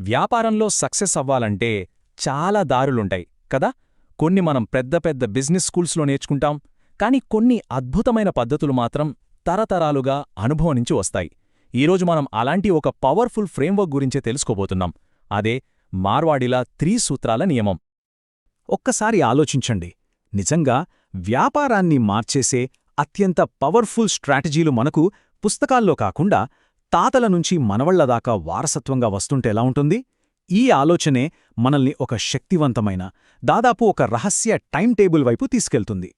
వ్యాపారంలో సక్సెస్ అవ్వాలంటే చాలా దారులుంటాయి కదా? కొన్ని మనం పెద్ద పెద్ద బిజినెస్ స్కూల్స్లో నేర్చుకుంటాం కానీ కొన్ని అద్భుతమైన పద్ధతులు మాత్రం తరతరాలుగా అనుభవం నుంచి వస్తాయి. ఈరోజు మనం అలాంటి ఒక పవర్ఫుల్ ఫ్రేమ్వర్క్ గురించే తెలుసుకోబోతున్నాం. అదే మార్వాడిలా త్రీసూత్రాల నియమం. ఒక్కసారి ఆలోచించండి. నిజంగా వ్యాపారాన్ని మార్చేసే అత్యంత పవర్ఫుల్ స్ట్రాటజీలు మనకు పుస్తకాల్లో కాకుండా తాతల నుంచి మనవళ్ళదాకా వారసత్వంగా వస్తుంటే ఎలా ఉంటుంది? ఈ ఆలోచనే మనల్ని ఒక శక్తివంతమైన దాదాపు ఒక రహస్య టైం టేబుల్ వైపు తీసుకెళ్తుంది.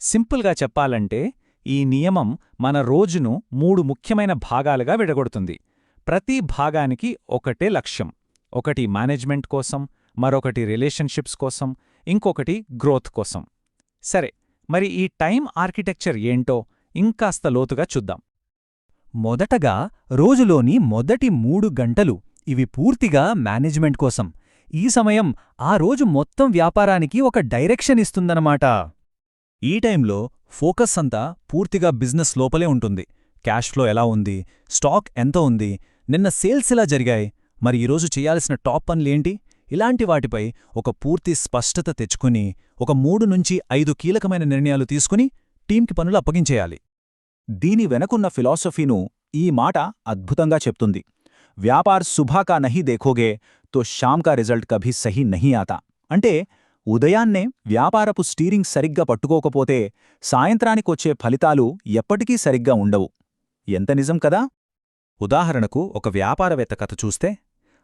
సింపుల్గా చెప్పాలంటే ఈ నియమం మన రోజును మూడు ముఖ్యమైన భాగాలుగా విడగొడుతుంది. ప్రతి భాగానికి ఒకటే లక్ష్యం. ఒకటి మేనేజ్మెంట్ కోసం మరొకటి రిలేషన్షిప్స్ కోసం ఇంకొకటి గ్రోత్ కోసం. సరే మరి ఈ టైం ఆర్కిటెక్చర్ ఏంటో ఇంకాస్త లోతుగా చూద్దాం. మొదటగా రోజులోని మొదటి మూడు గంటలు ఇవి పూర్తిగా మేనేజ్మెంట్ కోసం. ఈ సమయం ఆ రోజు మొత్తం వ్యాపారానికి ఒక డైరెక్షన్ ఇస్తుందన్నమాట. ఈ టైంలో ఫోకస్ అంతా పూర్తిగా బిజినెస్ లోపలే ఉంటుంది. క్యాష్ ఫ్లో ఎలా ఉంది? స్టాక్ ఎంత ఉంది? నిన్న సేల్స్ ఎలా జరిగాయి? మరి ఈరోజు చేయాల్సిన టాప్ పనులేంటి ఇలాంటి వాటిపై ఒక పూర్తి స్పష్టత తెచ్చుకుని ఒక మూడు నుంచి ఐదు కీలకమైన నిర్ణయాలు తీసుకుని టీంకి పనులు అప్పగించేయాలి. దీని వెనకున్న ఫిలాసఫీను ఈ మాట అద్భుతంగా చెప్తుంది. వ్యాపార్ సుభాకా నహీ దేఖోగే తో షామ్కా రిజల్ట్ కభీ సహీ నహీ ఆతా. అంటే ఉదయాన్నే వ్యాపారపు స్టీరింగ్ సరిగ్గా పట్టుకోకపోతే సాయంత్రానికొచ్చే ఫలితాలు ఎప్పటికీ సరిగ్గా ఉండవు. ఎంత నిజం కదా? ఉదాహరణకు ఒక వ్యాపారవేత్త కథ చూస్తే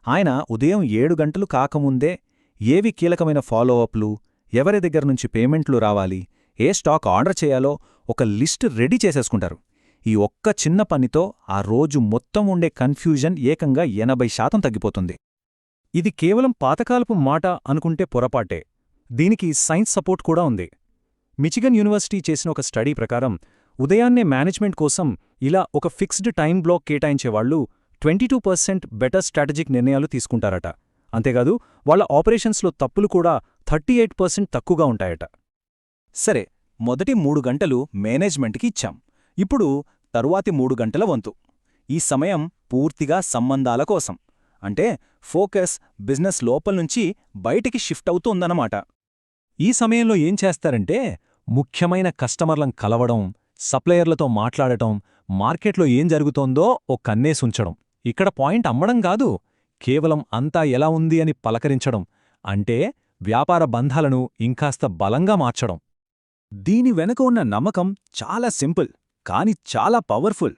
ఆయన ఉదయం ఏడు గంటలు కాకముందే ఏవి కీలకమైన ఫాలోఅప్లు ఎవరి దగ్గర్నుంచి పేమెంట్లు రావాలి ఏ స్టాక్ ఆర్డర్ చేయాలో ఒక లిస్ట్ రెడీ చేసేసుకుంటారు. ఈ ఒక్క చిన్న పనితో ఆ రోజు మొత్తం ఉండే కన్ఫ్యూజన్ ఏకంగా ఎనభై శాతం తగ్గిపోతుంది. ఇది కేవలం పాతకాలపు మాట అనుకుంటే పొరపాటే. దీనికి సైన్స్ సపోర్ట్ కూడా ఉంది. మిచిగన్ యూనివర్సిటీ చేసిన ఒక స్టడీ ప్రకారం ఉదయాన్నే మేనేజ్మెంట్ కోసం ఇలా ఒక fixed time block కేటాయించేవాళ్ళు twenty two percent better strategic నిర్ణయాలు తీసుకుంటారట. అంతేకాదు వాళ్ళ ఆపరేషన్స్లో తప్పులు కూడా థర్టీ ఎయిట్ పర్సెంట్ తక్కువగా ఉంటాయట. సరే మొదటి మూడు గంటలు మేనేజ్మెంట్కి ఇచ్చాం. ఇప్పుడు తరువాతి మూడు గంటల వంతు. ఈ సమయం పూర్తిగా సంబంధాల కోసం. అంటే ఫోకస్ బిజినెస్ లోపల్నుంచి బయటికి షిఫ్ట్ అవుతోందన్నమాట ఈ సమయంలో ఏం చేస్తారంటే ముఖ్యమైన కస్టమర్లం కలవడం సప్లయర్లతో మాట్లాడటం మార్కెట్లో ఏం జరుగుతోందో ఓ కన్నేసుంచడం ఇక్కడ పాయింట్ అమ్మడం కాదు కేవలం అంతా ఎలా ఉంది అని పలకరించడం. అంటే వ్యాపార బంధాలను ఇంకాస్త బలంగా మార్చడం. దీని వెనక ఉన్న నమ్మకం చాలా సింపుల్ కాని చాలా పవర్ఫుల్.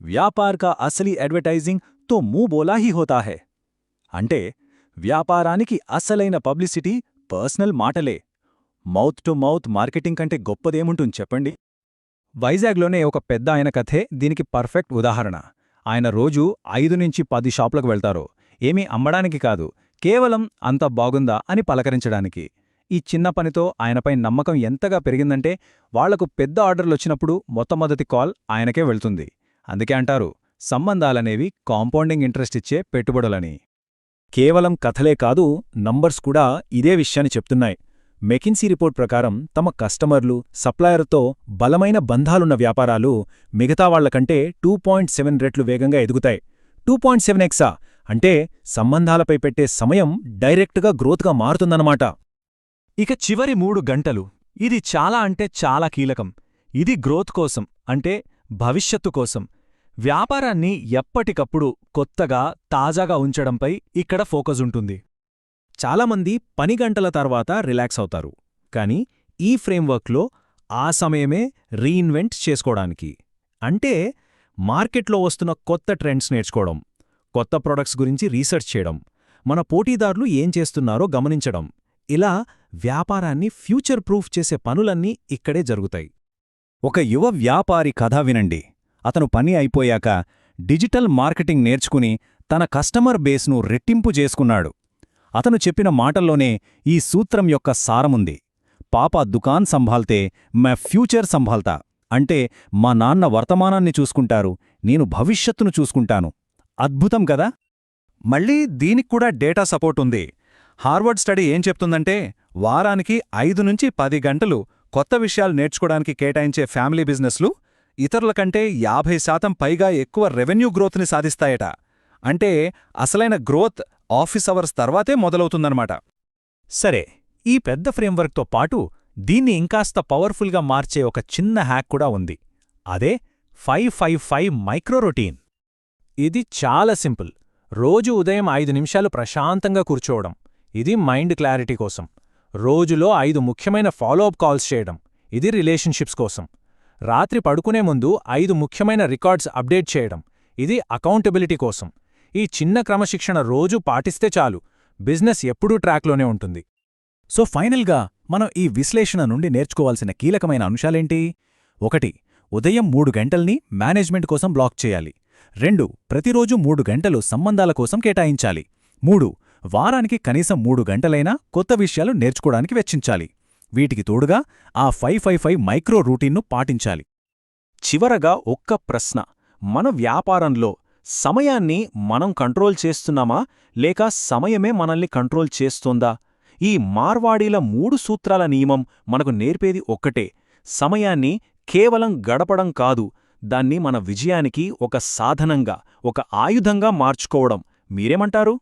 వ్యాపార్ కా అసలీ అడ్వర్టైజింగ్తో మూబోలాహి హీ హోతా హై. అంటే వ్యాపారానికి అసలైన పబ్లిసిటీ పర్సనల్ మాటలే. మౌత్ టు మౌత్ మార్కెటింగ్ కంటే గొప్పదేముంటుంది చెప్పండి? వైజాగ్లోనే ఒక పెద్ద ఆయన కథే దీనికి పర్ఫెక్ట్ ఉదాహరణ. ఆయన రోజూ ఐదు నుంచి పది షాపులకు వెళ్తారు. ఏమీ అమ్మడానికి కాదు కేవలం అంత బాగుందా అని పలకరించడానికి. ఈ చిన్న పనితో ఆయనపై నమ్మకం ఎంతగా పెరిగిందంటే వాళ్ళకు పెద్ద ఆర్డర్లొచ్చినప్పుడు మొట్టమొదటి కాల్ ఆయనకే వెళ్తుంది. అందుకే అంటారు సంబంధాలనేవి కాంపౌండింగ్ ఇంట్రెస్ట్ ఇచ్చే పెట్టుబడులని. కేవలం కథలే కాదు నంబర్స్ కూడా ఇదే విషయాన్ని చెప్తున్నాయి. మెకిన్సీ రిపోర్ట్ ప్రకారం తమ కస్టమర్లు సప్లయర్తో బలమైన బంధాలున్న వ్యాపారాలు మిగతా వాళ్ళకంటే టూ పాయింట్ సెవెన్ రెట్లు వేగంగా ఎదుగుతాయి. టూ పాయింట్ సెవెన్ ఎక్సా అంటే సంబంధాలపై పెట్టే సమయం డైరెక్ట్గా గ్రోత్గా మారుతుందన్నమాట. ఇక చివరి మూడు గంటలు. ఇది చాలా అంటే చాలా కీలకం. ఇది గ్రోత్ కోసం అంటే భవిష్యత్తు కోసం. వ్యాపారాన్ని ఎప్పటికప్పుడు కొత్తగా తాజాగా ఉంచడంపై ఇక్కడ ఫోకస్ ఉంటుంది. చాలామంది పని గంటల తర్వాత రిలాక్స్ అవుతారు. కానీ ఈ ఫ్రేమ్వర్క్లో ఆ సమయమే రీఇన్వెంట్ చేసుకోవడానికి. అంటే మార్కెట్లో వస్తున్న కొత్త ట్రెండ్స్ నేర్చుకోవడం కొత్త ప్రొడక్ట్స్ గురించి రీసెర్చ్ చేయడం మన పోటీదారులు ఏం చేస్తున్నారో గమనించడం. ఇలా వ్యాపారాన్ని ఫ్యూచర్ ప్రూఫ్ చేసే పనులన్నీ ఇక్కడే జరుగుతాయి. ఒక యువ వ్యాపారి కథ వినండి. అతను పని అయిపోయాక డిజిటల్ మార్కెటింగ్ నేర్చుకుని తన కస్టమర్ బేస్ను రెట్టింపు చేసుకున్నాడు. అతను చెప్పిన మాటల్లోనే ఈ సూత్రం యొక్క సారముంది. పాప దుకాన్ సంభాల్తే మే ఫ్యూచర్ సంభాల్తా. అంటే మా నాన్న వర్తమానాన్ని చూసుకుంటారు నేను భవిష్యత్తును చూసుకుంటాను. అద్భుతం కదా? మళ్ళీ దీనిక్కూడా డేటా సపోర్ట్ ఉంది. హార్వర్డ్ స్టడీ ఏం చెప్తుందంటే వారానికి ఐదు నుంచి పది గంటలు కొత్త విషయాలు నేర్చుకోవడానికి కేటాయించే ఫ్యామిలీ బిజినెస్లు ఇతరుల కంటే యాభై శాతం పైగా ఎక్కువ రెవెన్యూ గ్రోత్ని సాధిస్తాయట. అంటే అసలైన గ్రోత్ ఆఫీస్ అవర్స్ తర్వాతే మొదలవుతుందన్నమాట. సరే ఈ పెద్ద ఫ్రేమ్వర్క్తో పాటు దీన్ని ఇంకాస్త పవర్ఫుల్గా మార్చే ఒక చిన్న హ్యాక్ కూడా ఉంది. అదే five five five micro routine. ఇది చాలా సింపుల్. రోజు ఉదయం ఐదు నిమిషాలు ప్రశాంతంగా కూర్చోవడం. ఇది మైండ్ క్లారిటీ కోసం. రోజులో ఐదు ముఖ్యమైన ఫాలోఅప్ కాల్స్ చేయడం. ఇది రిలేషన్షిప్స్ కోసం. రాత్రి పడుకునే ముందు ఐదు ముఖ్యమైన రికార్డ్స్ అప్డేట్ చేయడం. ఇది అకౌంటబిలిటీ కోసం. ఈ చిన్న క్రమశిక్షణ రోజూ పాటిస్తే చాలు. బిజినెస్ ఎప్పుడూ ట్రాక్లోనే ఉంటుంది. సో ఫైనల్గా మనం ఈ విశ్లేషణ నుండి నేర్చుకోవాల్సిన కీలకమైన అంశాలేంటి? ఒకటి ఉదయం మూడు గంటల్ని మేనేజ్మెంట్ కోసం బ్లాక్ చేయాలి. రెండు ప్రతిరోజు మూడు గంటలు సంబంధాల కోసం కేటాయించాలి. మూడు వారానికి కనీసం మూడు గంటలైనా కొత్త విషయాలు నేర్చుకోవడానికి వెచ్చించాలి. వీటికి తోడుగా ఆ ఫైవ్ ఫైవ్ ఫైవ్ మైక్రో రూటీన్ను పాటించాలి. చివరగా ఒక్క ప్రశ్న. మన వ్యాపారంలో సమయాన్ని మనం కంట్రోల్ చేస్తున్నామా? లేక సమయమే మనల్ని కంట్రోల్ చేస్తోందా? ఈ మార్వాడీల మూడు సూత్రాల నియమం మనకు నేర్పేది ఒక్కటే. సమయాన్ని కేవలం గడపడం కాదు దాన్ని మన విజయానికి ఒక సాధనంగా ఒక ఆయుధంగా మార్చుకోవడం. మీరేమంటారు?